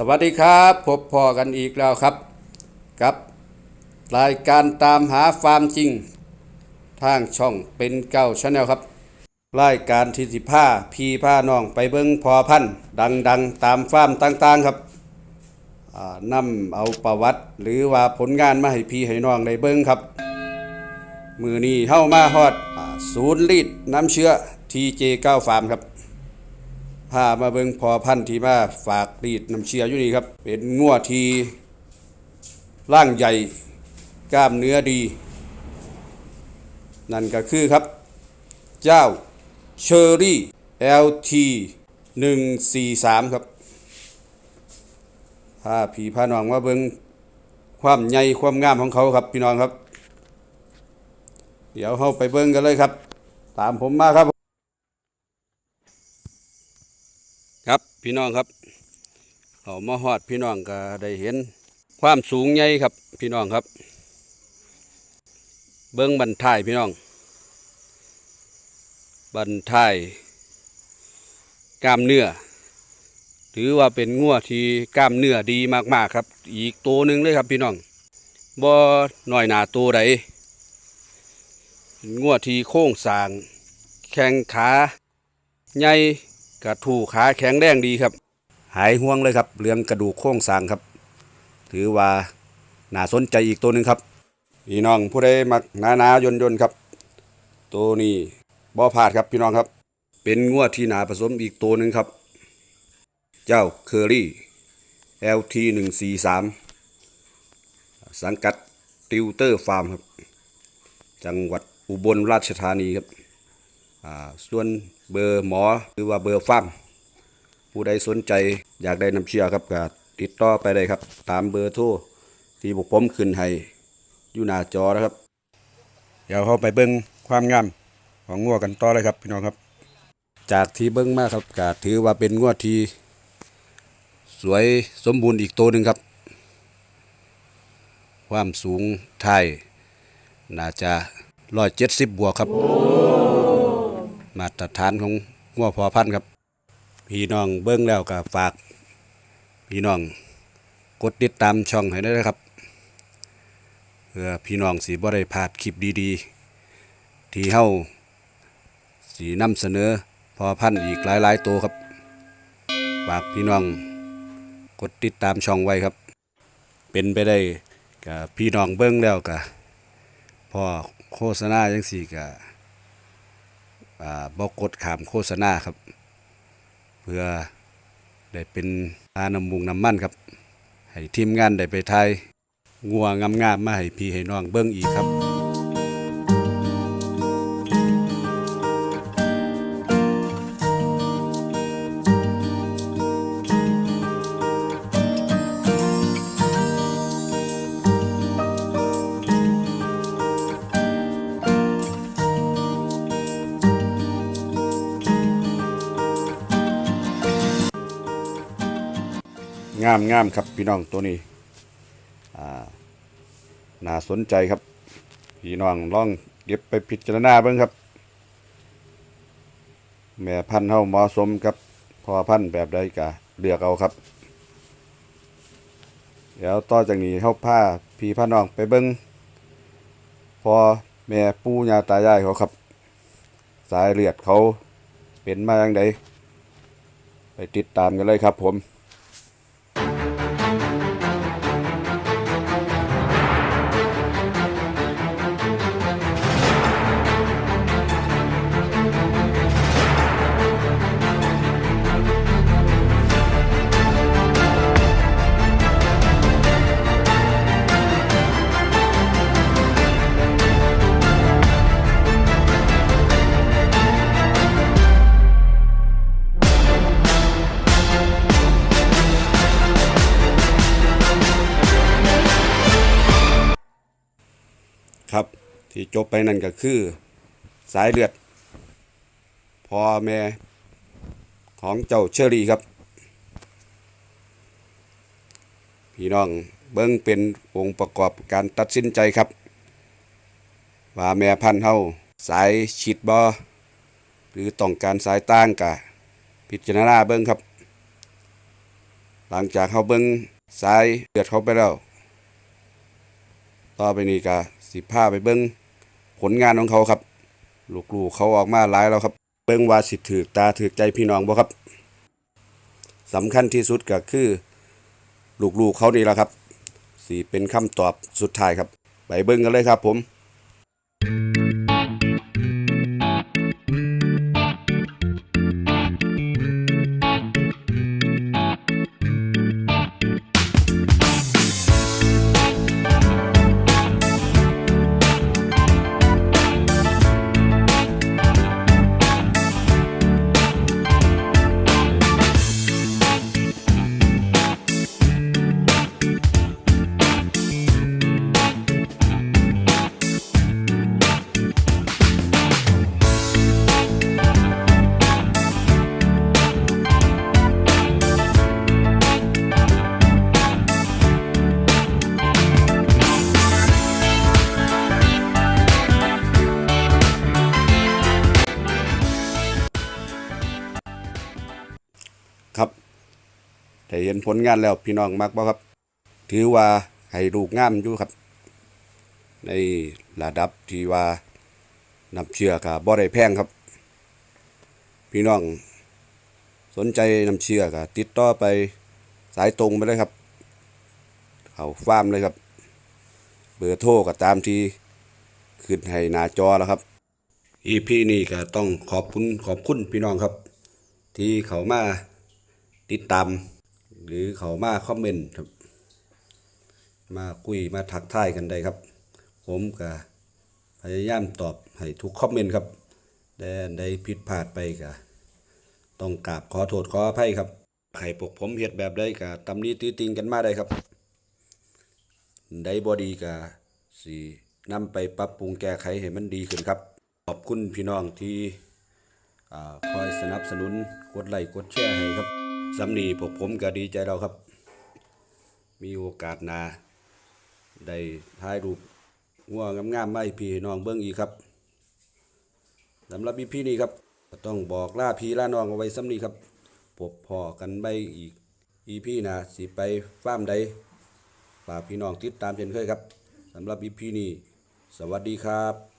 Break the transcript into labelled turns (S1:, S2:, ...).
S1: สวัสดีครับพบพอกันอีกแล้วครับ กับ รายการตามหาฟาร์มจริง ทางช่องเป็นเก้าชาแนลครับ รายการที่สิผ้าพีผ้าน้องไปเบิ้งพอพันธุ์ดังๆ ตามฟาร์มต่างๆครับอ่านำเอาประวัติ หรือว่าผลงานมาให้พี่ให้น้องได้เบิ้งครับ มือนี้เข้ามาฮอดศูนย์รีดน้ำเชื้อ TJ9 ฟาร์มครับ พามาเบิงพอพันธุ์ที่มาฝากรีดน้ำเชียอยู่นี่ครับ เป็นงัวทีร่างใหญ่กล้ามเนื้อดี นั่นก็คือครับ เจ้าเชอรี่ LT 143 ครับพาผีพาน้องมาเบิงความใหญ่ความงามของเขาครับพี่น้องครับ เดี๋ยวเข้าไปเบิ่งกันเลยครับ ตามผมมาครับ ครับ พี่น้องครับเขามาฮอดพี่น้องก็ได้เห็น ความสูงใหญ่ครับ พี่น้องครับ เบิ้งบันทายพี่น้อง บันทายกล้ามเนื้อถือว่าเป็นงัวที่กล้ามเนื้อดีมากๆครับ อีกตัวหนึ่งเลยครับพี่น้องบ่หน้อยหนาตัวใดงัวที่โค้งสาง แข้งขาใหญ่ กระถูขาแข็งแรงดีครับ หายห่วงเลยครับ เรื่องกระดูกโครงสางครับ ถือว่าน่าสนใจอีกตัวหนึ่งครับพี่น้องผู้ใดมักหนาหนายนยนครับ ตัวนี้บ่พลาดครับพี่น้องครับ เป็นงวดที่หนาผสมอีกตัวหนึ่งครับ เจ้าเคอรี่ LT 1 4 3สังกัดติวเตอร์ฟาร์มครับ จังหวัดอุบลราชธานีครับ ส่วนเบอร์หมอหรือว่าเบอร์ฟาร์มผู้ใดสนใจอยากได้น้ำเชื่อครับก็ติดต่อไปได้ครับ ตามเบอร์โทรที่พวกผมขึ้นให้อยู่หน้าจอนะครับ เดี๋ยวเข้าไปเบิ้งความงามของงัวกันต่อเลยครับพี่น้องครับ จากที่เบิ้งมาครับก็ถือว่าเป็นงัวที่สวยสมบูรณ์อีกตัวหนึ่งครับ ความสูงไทยน่าจะร้อยเจ็ดสิบบวกครับ มาตรฐานของงัวพอพันธ์ครับ พี่น้องเบิ้งแล้วก็ฝากพี่น้องกดติดตามช่องให้ได้ครับเพื่อพี่น้องสีบ่ได้พลาดคลิปดีๆ ที่เฮาสีนำเสนอพอพันธ์อีกหลายๆตัวครับฝากพี่น้องกดติดตามช่องไว้ครับ เป็นไปได้กับพี่น้องเบิ้งแล้วก็พอโฆษณาจังสี่ก็อ่า บอกกดขามโฆษณาครับ เพื่อได้เป็นอาน้ำมุงน้ำมันครับ ให้ทีมงานได้ไปไทยงัวงามๆมาให้พี่ให้น้องเบิ้งอีกครับ งามงามครับพี่น้องตัวนี้น่าสนใจครับ พี่น้องลองเก็บไปพิจารณาเบิ่งครับ แม่พันธุ์เฮาเหมาะสมกับพ่อพันธุ์แบบใดก็เลือกเอาครับ เดี๋ยวต่อจากนี้เฮาพาพี่พาน้องไปเบิ่งพอแม่ปู่ย่าตายายเขาครับ สายเลือดเขาเป็นมาอย่างไดไปติดตามกันเลยครับผม ที่จบไปนั่นก็คือสายเลือดพ่อแม่ของเจ้าเชอรี่ครับ พี่น้องเบิ้งเป็นองค์ประกอบการตัดสินใจครับ ว่าแม่พันธุ์เฮาสายฉีดบอหรือต้องการสายต่างกะพิจารณาเบิ้งครับ หลังจากเขาเบิ่งสายเลือดเขาไปแล้ว ต่อไปนี้ก็ สิพาไปเบิ้งผลงานของเขาครับ ลูกๆเขาออกมาหลายแล้วครับ เบิ้งว่าสิถือตาถือใจพี่น้องบ่ครับสำคัญที่สุดก็คือ ลูกๆเขานี่แหละครับสิเป็นคำตอบสุดท้ายครับ ไปเบิ้งกันเลยครับผมครั ได้เห็นผลงานแล้วพี่น้องมักบ่ครับ ถือว่าให้ลูกงามอยู่ครับ ในระดับที่ว่านับเชื่อกับบ่ได้แพงครับ พี่น้องสนใจนำเชื่อก็ติดต่อไปสายตรงไปเลยครับ เขาฟาร์มเลยครับ เบอร์โทรก็ตามที่ขึ้นให้หน้าจอแล้วครับอีพีนี้ก็ต้องขอบคุณขอบคุณพี่น้องครับ ที่เขามาติดตาม หรือเขามาคอมเมนต์ครับ มาคุยมาทักทายกันได้ครับ ผมก็พยายามตอบให้ทุกคอมเมนต์ครับแต่ได้ผิดพลาดไปก็ต้องกราบขอโทษขออภัยครับให้พวกผมเฮ็ดแบบใดก็ตำหนี้ตีติงกันมาได้ครับได้บ่ดีก็สินำไปปรับปรุงแก้ไขให้มันดีขึ้นครับ ขอบคุณพี่น้องที่อคอยสนับสนุนกดไลค์กดแชร์ให้ครับ สำนีพวกผมก็ดีใจเราครับ มีโอกาสนาได้ถ่ายรูปง่วงามๆมาให้พี่น้องเบิ้งอีกครับสำหรับอีพี่นี้ครับต้องบอกล่าพี่ล่าน้องเอาไว้สำนีครับพบพอกันไปอีกอีพี่นะสิไปฟาร์มใดฝากพี่น้องติดตามเช่นเคยครับสำหรับอีพี่นี้สวัสดีครับ